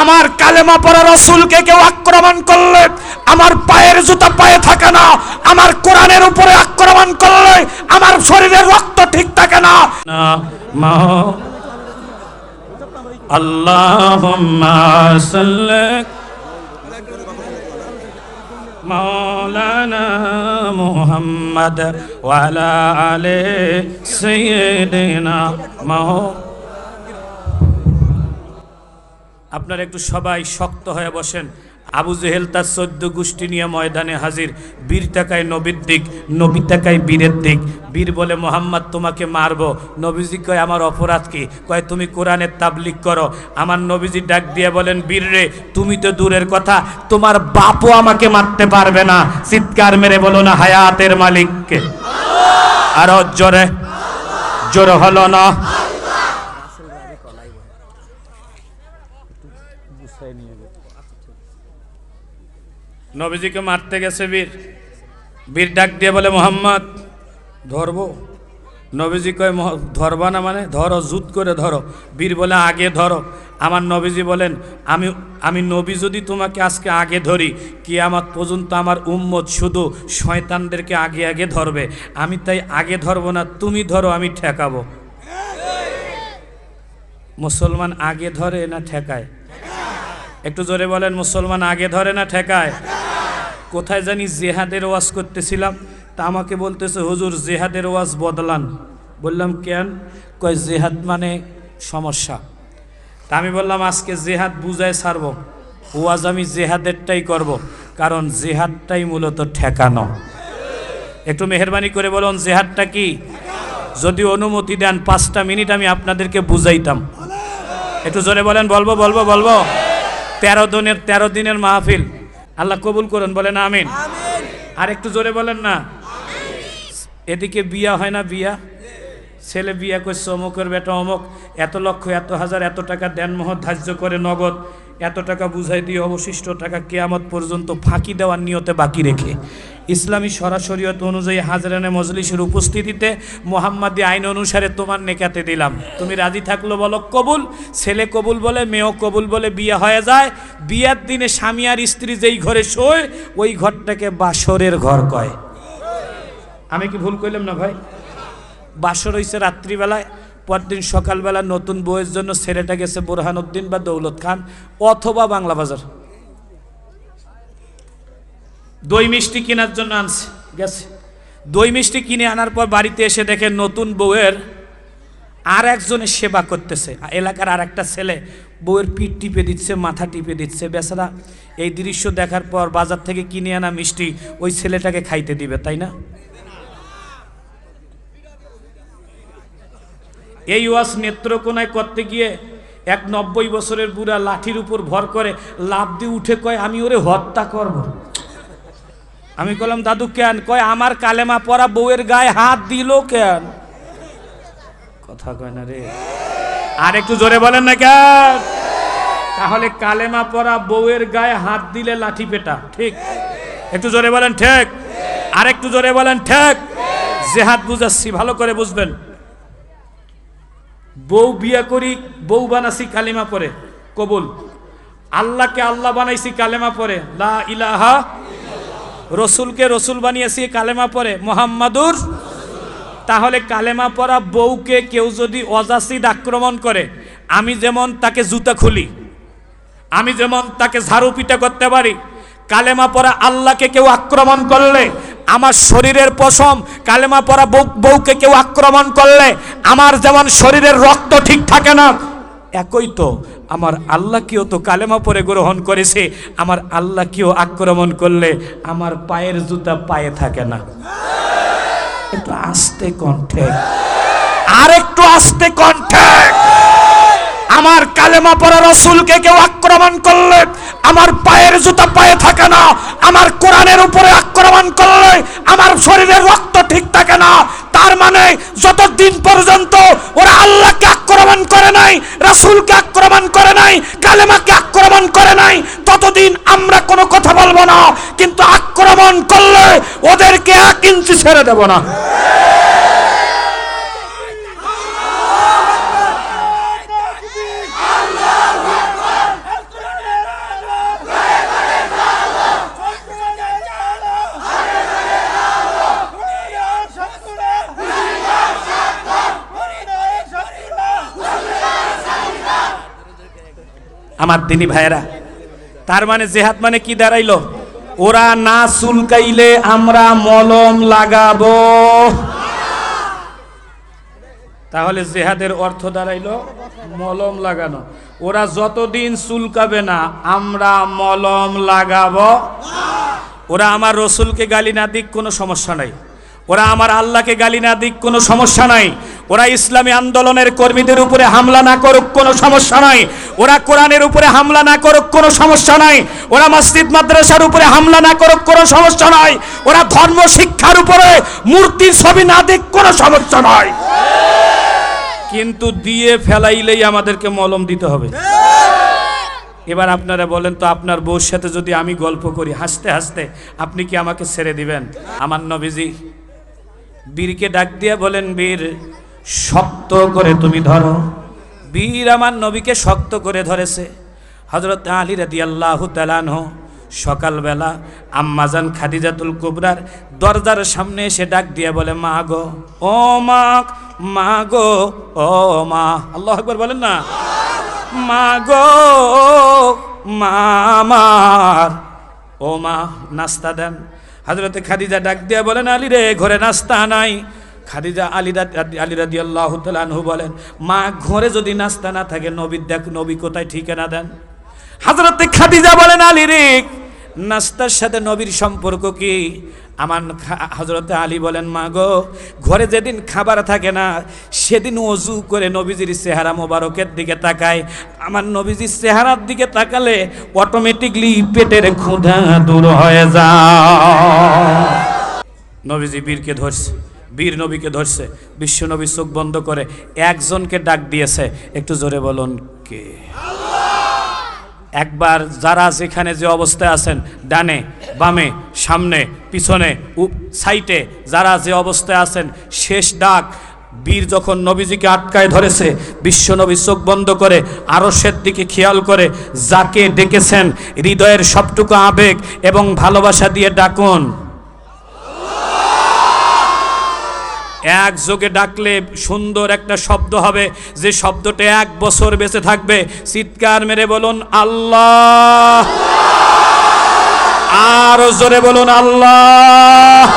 আমার কালেমা পড়া রসুলকে কেউ আক্রমণ করলে আমার পায়ের জুতা পায়ে থাকে না আমার কোরআনের উপরে আক্রমণ করলে আমার শরীরের রক্ত ঠিক থাকে না আল্লাহুম্মা সাল্লি مولانا محمد وعلى آل سيدنا محمد আপনারা একটু সবাই শক্ত হয়ে বসেন। আবু জেহেল তার চোদ্দ গোষ্ঠী নিয়ে ময়দানে হাজির। বীর তাকায় নবীর দিক, নবী তাকায় বীরের দিক। বীর বলে, মোহাম্মদ, তোমাকে মারবো। নবীজি কয়, আমার অপরাধ কি? কয়, তুমি কোরআনের তাবলিক করো। আমার নবীজি ডাক দিয়ে বলেন, বীর রে, তুমি তো দূরের কথা। তোমার বাপও আমাকে মারতে পারবে না। চিৎকার মেরে বলো না, হায়াতের মালিককে। আরও জোরে, জোর হলো না। নবীজিকে মারতে গেছে বীর। বীর ডাক দিয়ে বলে, মোহাম্মদ, ধরবো। নবীজি কয়, "মহ- ধরবা না মানে? ধরো, জুত করে ধরো। বীর বলে, আগে ধরো। আমার নবীজি বলেন, আমি আমি নবী যদি তোমাকে আজকে আগে ধরি কি আমার পর্যন্ত আমার উম্মত শুধু শয়তানদেরকে আগে আগে ধরবে। আমি তাই আগে ধরবো না, তুমি ধরো, আমি ঠেকাবো। মুসলমান আগে ধরে না ঠেকায়? একটু জোরে বলেন, মুসলমান আগে ধরে না ঠেকায়? কোথায় জানি জেহাদের ওয়াজ করতেছিলাম, তা আমাকে বলতেছে, হুজুর, জেহাদের ওয়াজ বদলান। বললাম, কেন? কয়, জেহাদ মানে সমস্যা। তা আমি বললাম, আজকে জেহাদ বুঝায় ছাড়ব, ওয়াজ আমি জেহাদেরটাই করব, কারণ জেহাদটাই মূলত ঠেকানো। একটু মেহরবানি করে বলুন, জেহাদটা কি? যদি অনুমতি দেন, পাঁচটা মিনিট আমি আপনাদেরকে বুঝাইতাম। একটু জোরে বলেন, বলব বলব বলব। তেরো দিনের তেরো দিনের মাহফিল। আল্লাহ কবুল করুন বলেন আমিন। আর একটু জোরে বলেন না। এদিকে বিয়া হয় না বিয়া? ছেলে বিয়া করছে অমুকের বেটা অমুক, এত লক্ষ, এত হাজার, এত টাকা দেন মহ ধার্য করে নগদ। এত টাকা বুঝাই দিয়ে অবশিষ্ট টাকা কেয়ামত পর্যন্ত ফাঁকি দেওয়ার নিয়তে বাকি রেখে। ইসলামী সরাসরিয়ত অনুযায়ী হাজরানে মজলিসের উপস্থিতিতে মোহাম্মদী আইন অনুসারে তোমার নেকাতে দিলাম। তুমি রাজি থাকল বলো, কবুল। ছেলে কবুল বলে, মেয়েও কবুল বলে বিয়ে হয়ে যায়। বিয়ের দিনে স্বামী আর স্ত্রী যেই ঘরে শোয়, ওই ঘরটাকে বাসরের ঘর কয়। আমি কি ভুল করলাম না ভাই? বাসর হয়েছে রাত্রিবেলায় পরদিন সকালবেলা নতুন বইয়ের জন্য ছেলেটা গেছে বোরহানুদ্দিন বা দৌলত খান অথবা বাংলা বাজার। দই মিষ্টি কেনার জন্য আনছে, গেছে। দই মিষ্টি কিনে আনার পর বাড়িতে এসে দেখে নতুন বউয়ের আর একজনের সেবা করতেছে। এলাকার আর একটা ছেলে বউয়ের পিঠ টিপে দিচ্ছে, মাথা টিপে দিচ্ছে। বেচারা এই দৃশ্য দেখার পর বাজার থেকে কিনে আনা মিষ্টি ওই ছেলেটাকে খাইতে দিবে, তাই না? এই ওয়াজ নেত্রকোনায় করতে গিয়ে এক নব্বই বছরের বুড়া লাঠির উপর ভর করে লাভ দিয়ে উঠে কয়, আমি ওরে হত্যা করব। আমি বললাম দাদু কেন? কয়, আমার কালেমা পরা বউয়ের গায়ে হাত দিল কেন? কথা কয় না রে। আর একটু জোরে বলেন না কেন? তাহলে কালেমা পরা বউয়ের গায়ে হাত দিলে লাঠি পেটা, ঠিক? একটু জোরে বলেন, ঠিক? আর একটু জোরে বলেন, ঠিক? জেহাদ বুঝাচ্ছি, ভালো করে বুঝবেন। বউ বিয়া করি, বউ বানাছি কালেমা পরে। কবুল। আল্লাহকে আল্লাহ বানাইছি কালেমা পরে। লা ইলাহা রসুলকে রসুল বানিয়েছি কালেমা পরে। মোহাম্মাদুর। তাহলে কালেমা পরা বউকে কেউ যদি অজাসিদ আক্রমণ করে, আমি যেমন তাকে জুতা খুলি, আমি যেমন তাকে ঝাড়ু পিটা করতে পারি, কালেমা পরা আল্লাহকে কেউ আক্রমণ করলে আমার শরীরের পশম কালেমা পরা বউ বউকে কেউ আক্রমণ করলে আমার যেমন শরীরের রক্ত ঠিক থাকে না, একই তো আমার আল্লাহকেও তো কালেমা পরে গ্রহণ করেছে, আমার আল্লাহকেও আক্রমণ করলে আমার পায়ের জুতা পায়ে থাকে না। একটু আস্তে কণ্ঠে। আর একটু আস্তে কণ্ঠে। আমার কালেমা পরা রসুলকে কেউ আক্রমণ করলে, আমার পায়ের জুতা পায়ে থাকে না, আমার কোরআনের উপরে আক্রমণ করলে, আমার শরীরের রক্ত ঠিক থাকে না। তার মানে যতদিন পর্যন্ত ওরা আল্লাহকে আক্রমণ করে নাই, রাসূলকে আক্রমণ করে নাই, কালেমাকে আক্রমণ করে নাই, ততদিন আমরা কোনো কথা বলব না। কিন্তু আক্রমণ করলে ওদেরকে এক ইঞ্চি ছেড়ে দেব না। দিনী ভাইয়েরা। তার মানে জেহাদ মানে কি দাঁড়াইলো? ওরা না চুলকাইলে আমরা মলম লাগাবো। তাহলে জেহাদের অর্থ দাঁড়াইলো মলম লাগানো। ওরা যতদিন চুলকাবে না, আমরা মলম লাগাবো। ওরা আমার রসুলকে গালি না দিক কোনো সমস্যা নাই। ওরা আমার আল্লাহকে গালি না দিক, কোনো সমস্যা নাই। ওরা ইসলামী আন্দোলনের কর্মীদের উপরে হামলা না করুক, কোনো সমস্যা নাই। ওরা কোরআনের উপরে হামলা না করুক, কোনো সমস্যা নাই। ওরা মসজিদ মাদ্রাসার উপরে হামলা না করুক, কোনো সমস্যা নাই। ওরা ধর্ম শিক্ষার উপরে মূর্তির ছবি না দিক, কোনো সমস্যা নাই। কিন্তু দিয়ে ফেলাইলেই আমাদেরকে মলম দিতে হবে। এবার আপনারা বলেন, তো আপনার বউর সাথে যদি আমি গল্প করি, হাসতে হাসতে আপনি কি আমাকে ছেড়ে দিবেন? আমার নবীজি বীরকে ডাক দিয়ে বলেন, বীর, শক্ত করে তুমি ধরো। বীর আমার নবীকে শক্ত করে ধরেছে। হজরত আলী রাদি আল্লাহ তালানহ সকালবেলা আম্মাজান খাদিজাতুল কুবরার দরজার সামনে এসে ডাক দিয়ে বলে, মা গো, ও মা মা গো, ও মা। আল্লাহ একবার বলেন না? মা গো, মা আমার ও মা, নাস্তা দেন। হাজরতে খাদিজা ডাক দিয়ে বলেন, আলী রে, ঘরে নাস্তা নাই। খাদিজা আলী আলী রাদি আল্লাহ তালু বলেন, মা, ঘরে যদি নাস্তা না থাকে, নবী, দেখ, নবী কোথায় ঠিকানা দেন? হাজরতে খাদিজা বলেন, আলী রে, নাস্তার সাথে নবীর সম্পর্ক কি? আমার হজরতে আলী বলেন, মা গো, ঘরে যেদিন খাবার থাকে না, সেদিন অজু করে নবীজির চেহারা মোবারকের দিকে তাকায়। আমার নবীজির চেহারার দিকে তাকালে অটোমেটিকলি পেটের ক্ষুধা দূর হয়ে যা নবীজি বীরকে ধরছে, বীর নবীকে ধরছে, বিশ্ব নবী চোখ বন্ধ করে একজনকে ডাক দিয়েছে, একটু জোরে বলুন, কে? একবার যারা যেখানে যে অবস্থায় আছেন, ডানে, বামে, সামনে, পিছনে সাইটে যারা যে অবস্থায় আছেন, শেষ ডাক বীর যখন নবীজিকে আটকায় ধরেছে, বিশ্ব নবী চোখ বন্ধ করে আরসের দিকে খেয়াল করে, যাকে ডেকেছেন, হৃদয়ের সবটুকু আবেগ এবং ভালোবাসা দিয়ে ডাকুন। এক যোগে ডাকলে সুন্দর একটা শব্দ হবে। যে শব্দটা এক বছর বেঁচে থাকবে, চিৎকার মেরে বলুন, আল্লাহ! আরও জোরে বলুন, আল্লাহ!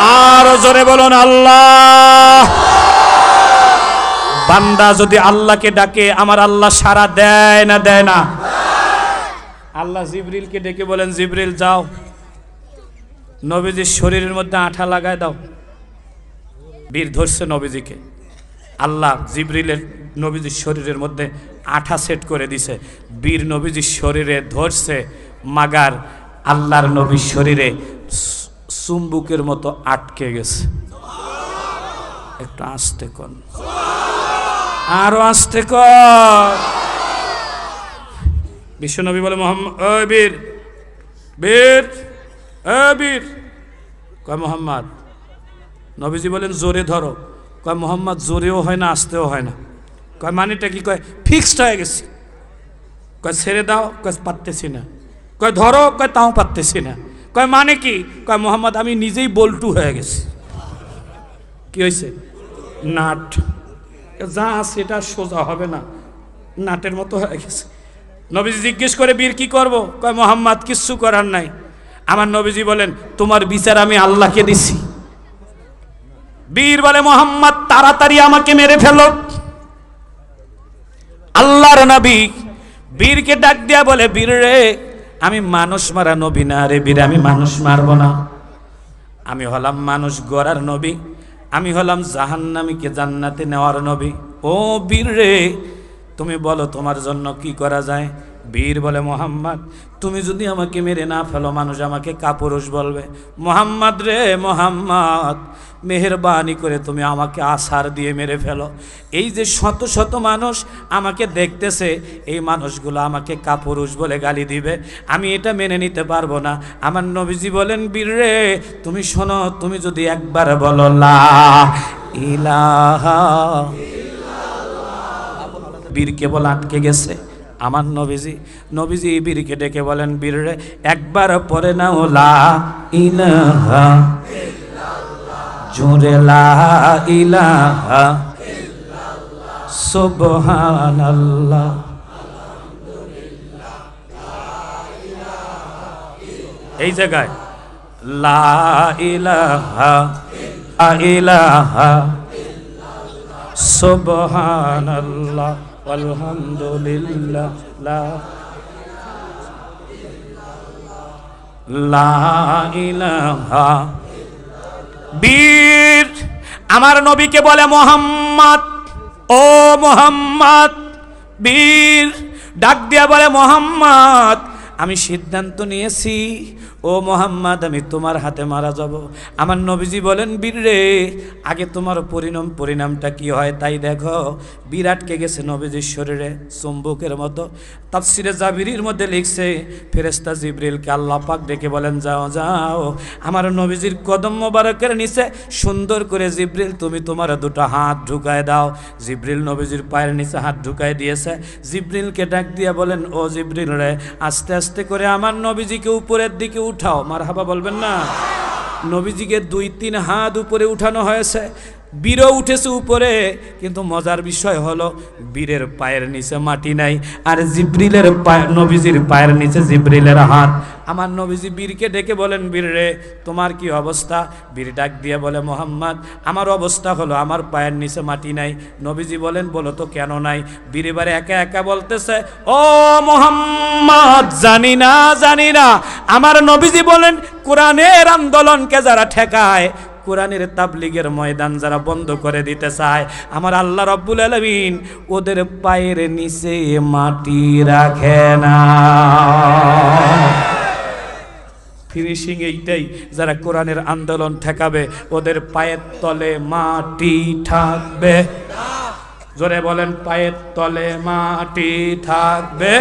আরও জোরে বলুন, আল্লাহ! বান্দা যদি আল্লাহকে ডাকে, আমার আল্লাহ সারা দেয় না দেয় না? আল্লাহ জিবরিলকে ডেকে বলেন, জিবরিল, যাও। নবীজির শরীরের মধ্যে আঠা লাগায় দাও। বীর ধরছে নবীজিকে। আল্লাহ জিবরিলের নবীজির শরীরের মধ্যে আঠা সেট করে দিছে। বীর নবীজির শরীরে ধরছে, মাগার আল্লাহর নবীর শরীরে চুম্বুকের মতো আটকে গেছে। একটু আসতে কন আরও আসতে কর। বিশ্বনবী বলে, মোহাম্মদ বীর বীর বীর। কয়, মোহাম্মদ নবীজি বলেন, জোরে ধরো। কয়, মোহাম্মদ, জোরেও হয় না, আসতেও হয় না। কয়, মানেটা কি? কয়, ফিক্সড হয়ে গেছে। কয়, ছেড়ে দাও। কয়, পারতেছি না। কয়, ধরো। কয়, তাও পারতেছি না। কয় মানে কি? কয়, মোহাম্মদ, আমি নিজেই বল্টু হয়ে গেছি। কি হয়েছে নাট। যা সেটা সোজা হবে না। নাটের মতো হয়ে গেছে। নবীজি জিজ্ঞেস করে, বীর, কি করব? কয়, মোহাম্মদ, কিচ্ছু করার নাই। আমার নবীজি বলেন, তোমার বিচার আমি আল্লাহকে দিছি। বীর বলে, মোহাম্মদ, তাড়াতাড়ি আমাকে মেরে ফেলো। আল্লাহর নবী বীরকে ডাক দিয়া বলে, বীর রে, আমি মানুষ মারা নবী না রে বীর, আমি মানুষ মারব না। আমি হলাম মানুষ গড়ার নবী, আমি হলাম জাহান্নামীকে জান্নাতে নেওয়ার নবী। ও বীর রে, তুমি বলো তোমার জন্য কি করা যায়? বীর বলে, মোহাম্মদ, তুমি যদি আমাকে মেরে না ফেলো, মানুষ আমাকে কাপুরুষ বলবে। মোহাম্মদ রে, মোহাম্মদ, মেহরবানি করে তুমি আমাকে আশার দিয়ে মেরে ফেলো। এই যে শত শত মানুষ আমাকে দেখতেছে, এই মানুষগুলো আমাকে কাপুরুষ বলে গালি দিবে। আমি এটা মেনে নিতে পারব না। আমার নবীজি বলেন, বীর রে, তুমি শোনো, তুমি যদি একবার বলো, লা ইলাহা বীর কেবল আটকে গেছে। আমার নবীজি নবীজি বীরকে ডেকে বলেন, বীররে, একবার পরে নাও, লা ইলাহা জোরে, লা ইলাহা সুবহানাল্লাহ। এই জায়গায়, লা ইলাহা ইলাহা সুবহানাল্লাহ। আলহামদুলিল্লাহ বীর। আমার নবীকে বলে মোহাম্মদ ও মোহাম্মদ বীর। ডাক দিয়া বলে মোহাম্মদ আমি সিদ্ধান্ত নিয়েছি, ও মোহাম্মদ, আমি তোমার হাতে মারা যাব। আমার নবীজি বলেন, বীর রে, আগে তোমার পরিণাম, পরিণামটা কি হয় তাই দেখো। বিরাটকে গেছে নবীজির শরীরে চুম্বকের মতো। তাফসিরে জাবিরির মধ্যে লিখছে ফেরেস্তা জিব্রিলকে আল্লাহ পাক ডেকে বলেন, যাও যাও। আমার নবীজির কদম মোবারকের নিচে সুন্দর করে জিব্রিল, তুমি তোমার দুটো হাত ঢুকায় দাও। জিব্রিল নবীজির পায়ের নিচে হাত ঢুকায় দিয়েছে। জিব্রিলকে ডাক দিয়ে বলেন, ও জিব্রিল রে আস্তে আস্তে করে আমার নবীজিকে উপরের দিকে উঠাও। মার হাবা বলবেন না। নবীজিকে দুই তিন হাত উপরে উঠানো হয়েছে। বীরও উঠেছে উপরে, কিন্তু মজার বিষয় হলো বীরের পায়ের নিচে মাটি নাই, আর জিব্রিলের পায়, নবীজির পায়ের নিচে জিব্রিলের হাত। আমার নবীজি বীরকে ডেকে বলেন, বীর রে, তোমার কি অবস্থা? বীর ডাক দিয়ে বলে, মোহাম্মদ, আমার অবস্থা হলো, আমার পায়ের নিচে মাটি নাই। নবীজি বলেন, বলো তো কেন নাই? বীর এবারে একা একা বলতেছে, ও মোহাম্মদ, জানি না জানি না। আমার নবীজি বলেন, কোরআনের আন্দোলনকে যারা ঠেকায় কোরআনের তাবলিগের ময়দান যারা বন্ধ করে দিতে চায়, আমার আল্লাহ রব্বুল আলমিন ওদের পায়ের নিচে মাটি রাখে না। ফিনিশিং এইটাই, যারা কোরআনের আন্দোলন ঠেকাবে, ওদের পায়ের তলে মাটি থাকবে। জোরে বলেন, পায়ের তলে মাটি থাকবে।